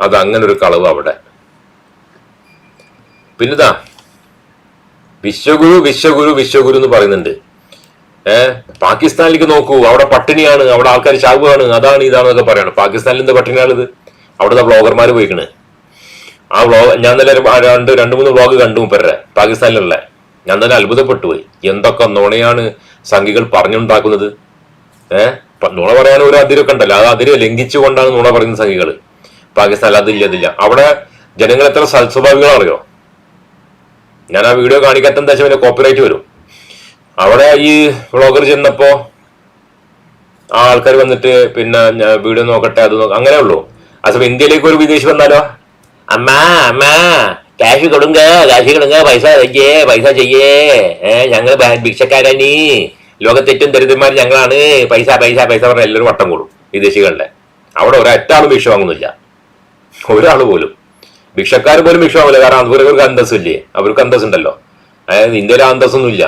അത് അങ്ങനെ ഒരു കളവ് അവിടെ. പിന്നെതാ വിശ്വഗുരു വിശ്വഗുരു വിശ്വഗുരു എന്ന് പറയുന്നുണ്ട്. ഏഹ് പാകിസ്ഥാനിലേക്ക് നോക്കൂ. അവിടെ പട്ടിണിയാണ് അവിടെ ആൾക്കാർ ചാവുകയാണ്. അതാണ് ഇതാണെന്നൊക്കെ പറയാണ്. പാകിസ്ഥാനിൽ എന്ത് പട്ടിണിയാണിത്? അവിടുത്തെ ബ്ലോഗർമാർ പോയിക്കണ്. ആ വ്ളോഗ് ഞാൻ നല്ല രണ്ട് രണ്ട് മൂന്ന് വ്ലോഗ് കണ്ടു പെരെ പാകിസ്ഥാനിലുള്ള. ഞാൻ തന്നെ അത്ഭുതപ്പെട്ടു പോയി. എന്തൊക്കെ നുണയാണ് സംഘികൾ പറഞ്ഞുണ്ടാക്കുന്നത്? ഏഹ് നുണ പറയാൻ ഒരു അതിരൊക്കെ ഉണ്ടല്ലോ. അത് അതിരെ ലംഘിച്ചുകൊണ്ടാണ് നുണ പറയുന്ന സംഘികൾ പാകിസ്ഥാനിൽ അതില്ല അതില്ല അവിടെ ജനങ്ങൾ എത്ര സൽസ്വഭാവികളാണല്ലോ ഞാൻ ആ വീഡിയോ കാണിക്കാത്ത എന്താ വെച്ചാൽ കോപ്പിറൈറ്റ് വരും. അവിടെ ഈ വ്ളോഗർ ചെന്നപ്പോ ആ ആൾക്കാർ വന്നിട്ട് പിന്നെ വീഡിയോ നോക്കട്ടെ അത് നോക്ക അങ്ങനെ ഉള്ളൂ. ആ ഇന്ത്യയിലേക്ക് ഒരു വിദേശി വന്നാലോ? അമ്മാ അമ്മാ ക്യാഷ് കൊടുങ്ക ക്യാഷ് കൊടുങ്ക പൈസ ചെയ്യേ പൈസ ചെയ്യേ. ഏ ഞങ്ങൾ ഭിക്ഷക്കാരാനി ലോകത്തെ ഏറ്റവും ദരിദ്രന്മാർ ഞങ്ങളാണ്. പൈസ പൈസ പൈസ പറഞ്ഞ എല്ലാവരും വട്ടം കൂടും വിദേശികളുടെ. അവിടെ ഒരൊറ്റാളും ഭിക്ഷ വാങ്ങുന്നില്ല. ഒരാൾ പോലും. ഭിക്ഷക്കാർ പോലും ഭിക്ഷ ആവില്ല കാരണം അവർക്ക് അന്തസ്സില്ലേ അവർക്ക് അന്തസ് ഉണ്ടല്ലോ അതായത് ഇന്ത്യയിൽ അന്തസ്സൊന്നും ഇല്ല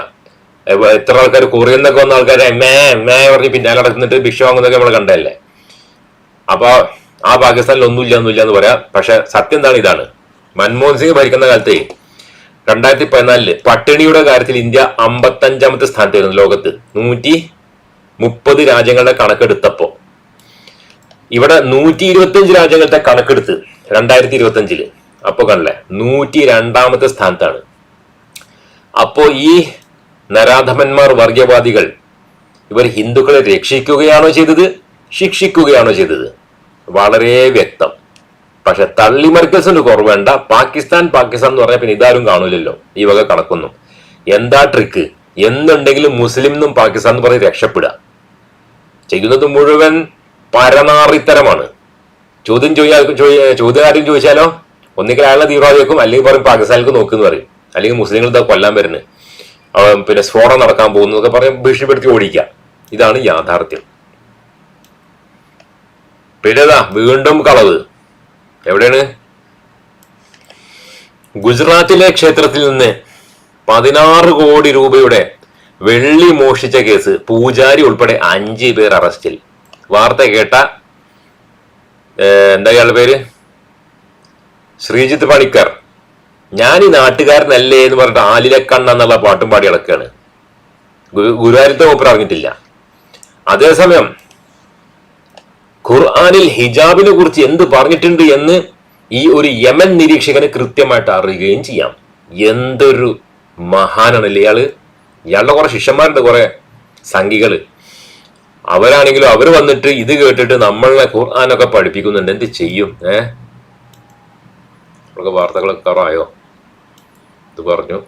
എത്ര ആൾക്കാർ കൊറിയൻ എന്നൊക്കെ വന്ന ആൾക്കാർ എമ്മേ എമ്മേ പറഞ്ഞ് പിന്നാലെ നടക്കുന്നിട്ട് ഭിക്ഷ വാങ്ങുന്നൊക്കെ നമ്മൾ കണ്ടതല്ലേ? അപ്പൊ ആ പാകിസ്ഥാനിൽ ഒന്നുമില്ല ഒന്നുമില്ല എന്ന് പറയാം. പക്ഷെ സത്യം എന്താണ് ഇതാണ്? മൻമോഹൻ സിംഗ് ഭരിക്കുന്ന കാലത്ത് രണ്ടായിരത്തി പതിനാലിൽ പട്ടിണിയുടെ കാര്യത്തിൽ ഇന്ത്യ അമ്പത്തഞ്ചാമത്തെ സ്ഥാനത്തായിരുന്നു ലോകത്ത്. നൂറ്റി മുപ്പത് രാജ്യങ്ങളുടെ കണക്കെടുത്തപ്പോ. ഇവിടെ നൂറ്റി ഇരുപത്തിയഞ്ച് രാജ്യങ്ങളുടെ കണക്കെടുത്ത് രണ്ടായിരത്തി ഇരുപത്തി അഞ്ചിൽ അപ്പൊ കണ്ടല്ലേ നൂറ്റി രണ്ടാമത്തെ സ്ഥാനത്താണ്. അപ്പോ ഈ നരാധമന്മാർ വർഗീയവാദികൾ ഇവർ ഹിന്ദുക്കളെ രക്ഷിക്കുകയാണോ ചെയ്തത്? ശിക്ഷിക്കുകയാണോ ചെയ്തത്? വളരെ വ്യക്തം. പക്ഷെ തള്ളിമറിക്കൽസിന് കുറവേണ്ട പാകിസ്ഥാൻ പാകിസ്ഥാൻ എന്ന് പറഞ്ഞാൽ പിന്നെ ഇതാരും കാണൂലല്ലോ. ഈ വക കണക്കൊന്നും. എന്താ ട്രിക്ക്? എന്നുണ്ടെങ്കിലും മുസ്ലിം എന്നും പാകിസ്ഥാൻ എന്ന് പറഞ്ഞ് രക്ഷപ്പെടുക. ചെയ്യുന്നത് മുഴുവൻ പരനാറിത്തരമാണ് ചോദ്യം ചോദിയാൽ ചോദ്യകാര്യം ചോദിച്ചാലോ? ഒന്നിക്കൽ അയാളെ തീവ്രവാദിയാക്കും അല്ലെങ്കിൽ പറയും പാകിസ്ഥാനിലേക്ക് നോക്കുന്നു പറയും. അല്ലെങ്കിൽ മുസ്ലിങ്ങൾ ഇതാ കൊല്ലാൻ വരുന്നത് പിന്നെ സ്ഫോടനം നടക്കാൻ പോകുന്നു എന്നൊക്കെ പറയും ഭീഷണിപ്പെടുത്തി ഓടിക്കുക. ഇതാണ് യാഥാർത്ഥ്യം. പിന്നെതാ വീണ്ടും കളവ്. എവിടെയാണ്? ഗുജറാത്തിലെ ക്ഷേത്രത്തിൽ നിന്ന് പതിനാറ് കോടി രൂപയുടെ വെള്ളി മോഷിച്ച കേസ് പൂജാരി ഉൾപ്പെടെ അഞ്ച് പേർ അറസ്റ്റിൽ. വാർത്ത കേട്ട എന്താ ഇയാളുടെ പേര്? ശ്രീജിത്ത് പണിക്കർ. ഞാൻ ഈ നാട്ടുകാരനല്ലേ എന്ന് പറഞ്ഞിട്ട് ആലിലക്കണ്ണ എന്നുള്ള പാട്ടും പാടി കിടക്കുകയാണ് ഗുരുവായൂരത്തെ മൂപ്പർ അറിഞ്ഞിട്ടില്ല. അതേസമയം ഖുർആാനിൽ ഹിജാബിനെ കുറിച്ച് എന്ത് പറഞ്ഞിട്ടുണ്ട് എന്ന് ഈ ഒരു യമൻ നിരീക്ഷകന് കൃത്യമായിട്ട് അറിയുകയും ചെയ്യാം. എന്തൊരു മഹാനാണല്ലേ ഇയാൾ? ഇയാളുടെ കുറെ ശിഷ്യന്മാരുണ്ട് കുറെ സംഘികൾ. അവരാണെങ്കിലും അവർ വന്നിട്ട് ഇത് കേട്ടിട്ട് നമ്മളെ ഖുർആാനൊക്കെ പഠിപ്പിക്കുന്നുണ്ട്. എന്ത് ചെയ്യും? ഏഹ് വാർത്തകളൊക്കെ ആയോ ഇത് പറഞ്ഞു.